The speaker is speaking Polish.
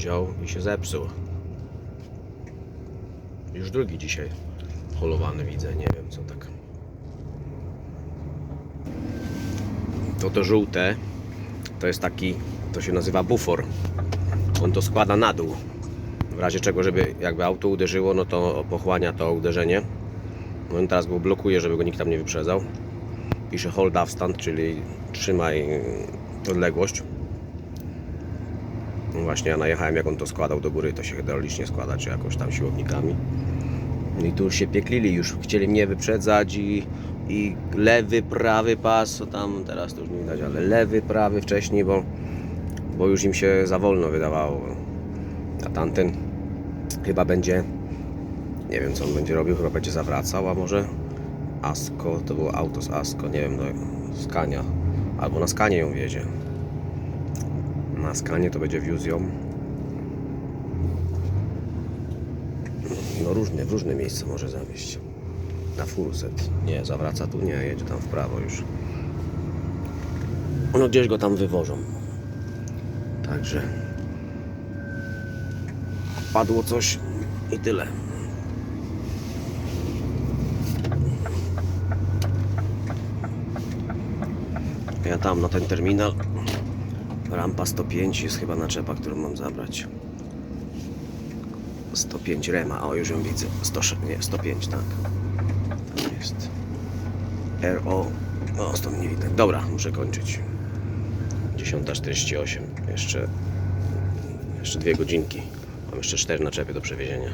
wziął i się zepsuł. Już drugi dzisiaj holowany widzę, nie wiem co tak. To to żółte to jest taki, to się nazywa bufor. On to składa na dół. W razie czego, żeby jakby auto uderzyło, no to pochłania to uderzenie. No on teraz go blokuje, żeby go nikt tam nie wyprzedzał. Pisze hold avstand, czyli trzymaj odległość. No właśnie ja najechałem jak on to składał do góry, to się hydraulicznie składa, czy jakoś tam siłownikami. No I tu już się pieklili, już chcieli mnie wyprzedzać i, i lewy, prawy pas, co tam teraz to już nie widać, ale lewy, prawy wcześniej, bo, bo już im się za wolno wydawało. A tamten chyba będzie, nie wiem co on będzie robił, chyba będzie zawracał, a może Asko, to było auto z Asko, nie wiem, no, Skania, albo na Skanie ją wiezie. Na Skanie to będzie wiózł. No różne, w różne miejsca może zawieźć. Na Furset. Nie, zawraca tu, nie, jedzie tam w prawo już. No gdzieś go tam wywożą. Także padło coś i tyle. Ja tam na ten terminal. Rampa 105 jest chyba naczepa, którą mam zabrać. 105 Rema, o już ją widzę. 100, nie, 105, tak. Tam jest. RO. O, stąd nie widać. Dobra, muszę kończyć. 10.48. Jeszcze, jeszcze dwie godzinki. Mam jeszcze cztery naczepy do przewiezienia.